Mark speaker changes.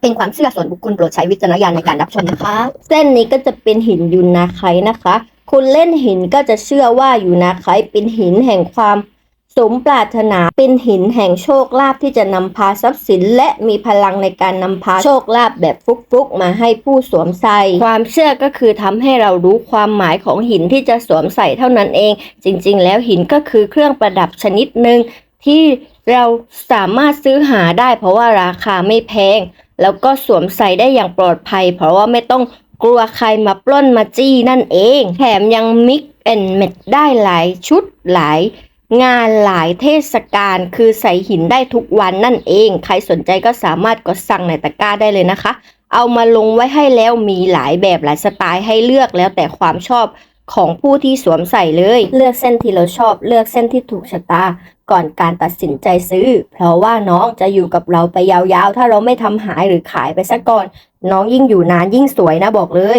Speaker 1: เป็นความเชื่อส่วนบุคคลโปรดใช้วิจารณญาณในการรับชมนะคะ
Speaker 2: เส้นนี้ก็จะเป็นหินยูนาไคนะคะคุณเล่นหินก็จะเชื่อว่ายูนาไคเป็นหินแห่งความสมปรารถนาเป็นหินแห่งโชคลาภที่จะนำพาทรัพย์สิน และมีพลังในการนำพาโชคลาภแบบฟุกๆ มาให้ผู้สวมใส่ความเชื่อก็คือทำให้เรารู้ความหมายของหินที่จะสวมใส่เท่านั้นเอง จริงๆ แล้วหินก็คือเครื่องประดับชนิดหนึ่งที่เราสามารถซื้อหาได้เพราะว่าราคาไม่แพง แล้วก็สวมใส่ได้อย่างปลอดภัย เพราะว่าไม่ต้องกลัวใครมาปล้นมาจี้นั่นเอง แถมยังมิกแอนเม็ดได้หลายชุดหลายงานหลายเทศกาลคือใส่หินได้ทุกวันนั่นเอง ใครสนใจก็สามารถกดสั่งในตะกร้าได้เลยนะคะ เอามาลงไว้ให้แล้วมีหลายแบบหลายสไตล์ให้เลือกแล้วแต่ความชอบ ของผู้ที่สวมใส่เลย เลือกเส้นที่เราชอบเลือกเส้นที่ถูกชะตา ก่อนการตัดสินใจซื้อ เพราะว่าน้องจะอยู่กับเราไปยาวๆ ถ้าเราไม่ทำหายหรือขายไปซะก่อน น้องยิ่งอยู่นานยิ่งสวยนะบอกเลย